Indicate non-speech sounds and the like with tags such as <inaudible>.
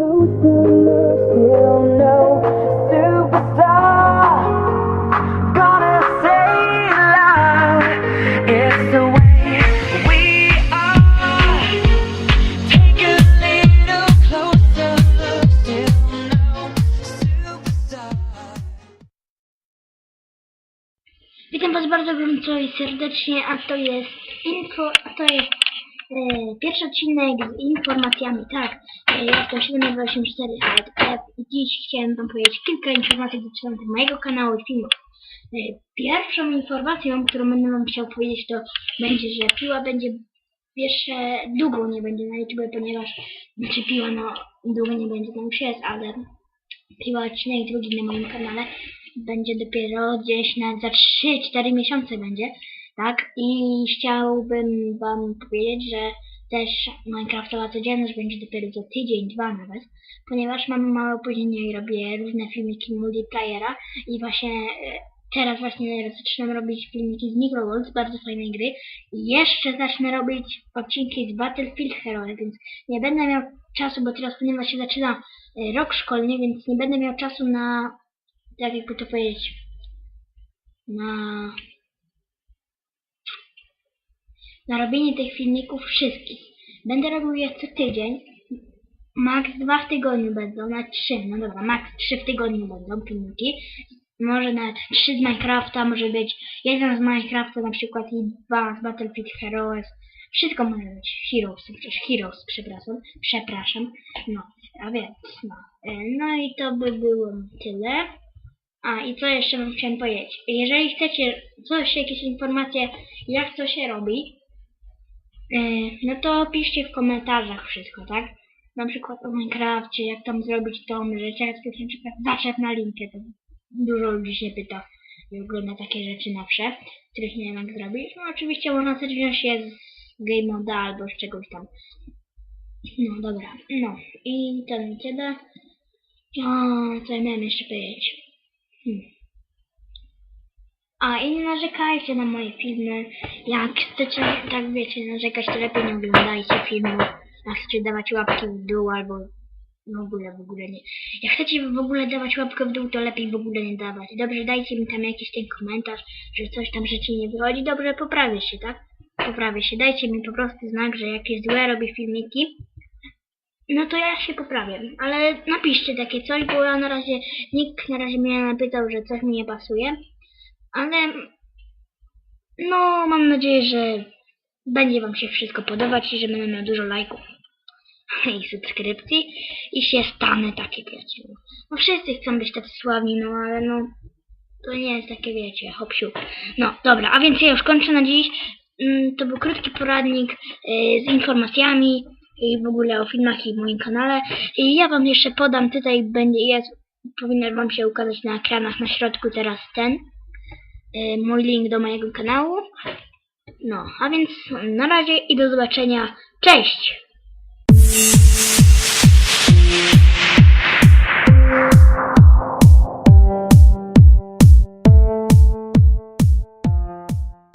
Witam Was bardzo gorąco i serdecznie, a to jest info, a to jest pierwszy odcinek z informacjami, tak, e, jestem 724 HF i dziś chciałem Wam powiedzieć kilka informacji dotyczących mojego kanału i filmów. E, pierwszą informacją, którą będę Wam chciał powiedzieć, to będzie, że piła będzie jeszcze długo nie będzie na YouTube, ponieważ, znaczy piła no długo nie będzie, tam już jest, ale piła odcinek drugi na moim kanale będzie dopiero gdzieś na za 3-4 miesiące będzie, tak? I chciałbym wam powiedzieć, że też Minecraftowa codzienność będzie dopiero za tydzień, dwa nawet, ponieważ mam małe opóźnienie i robię różne filmiki multiplayera i właśnie e, teraz właśnie zaczynam robić filmiki z Microworld, bardzo fajnej gry i jeszcze zacznę robić odcinki z Battlefield Heroes, więc nie będę miał czasu, bo teraz ponieważ się zaczyna e, rok szkolny, więc nie będę miał czasu na jak jakby to powiedzieć, na, na robienie tych filmików wszystkich. Będę robił je co tydzień, max dwa w tygodniu będą, na trzy, no dobra, max trzy w tygodniu będą filmiki. Może nawet trzy z Minecrafta, może być jeden z Minecrafta na przykład i dwa z Battlefield Heroes. Wszystko może być Heroes, przecież Heroes, przepraszam, przepraszam. No, a więc, no. E, No i to by było tyle. A i co jeszcze wam chciałem powiedzieć? Jeżeli chcecie coś, jakieś informacje, jak to się robi, no to piszcie w komentarzach wszystko, tak? Na przykład o Minecrafcie, jak tam zrobić tą rzecz, jak na przykład zaczep na linkę, to dużo ludzi się pyta i ogląda takie rzeczy nowsze, których nie wiem jak zrobić. No oczywiście można też wziąć je z Game Moda albo z czegoś tam. No dobra, no i na tyle. O, co ja miałem jeszcze powiedzieć? Hmm. A i nie narzekajcie na moje filmy. Jak chcecie, tak wiecie, narzekać, to lepiej nie oglądajcie filmów. Jak chcecie dawać łapki w dół albo w ogóle, w ogóle nie. Jak chcecie w ogóle dawać łapkę w dół, to lepiej w ogóle nie dawać. Dobrze, dajcie mi tam jakiś ten komentarz, że coś tam rzeczy nie wychodzi. Dobrze, poprawię się, tak? Poprawię się. Dajcie mi po prostu znak, że jakieś złe robię filmiki. No to ja się poprawię, ale napiszcie takie coś, bo ja na razie, nikt na razie mnie napytał, że coś mi nie pasuje, ale no mam nadzieję, że będzie wam się wszystko podobać i że będę miał dużo lajków <laughs> i subskrypcji i się stanę takie, wiecie, no. wszyscy chcą być tacy sławni, no ale no to nie jest takie, wiecie, hop siup. No, dobra, a więc ja już kończę na dziś. Mm, To był krótki poradnik y, z informacjami i w ogóle o filmach i moim kanale. I ja wam jeszcze podam, tutaj będzie, jest, powinien wam się ukazać na ekranach na środku teraz ten, Y, mój link do mojego kanału. No, a więc na razie i do zobaczenia. Cześć!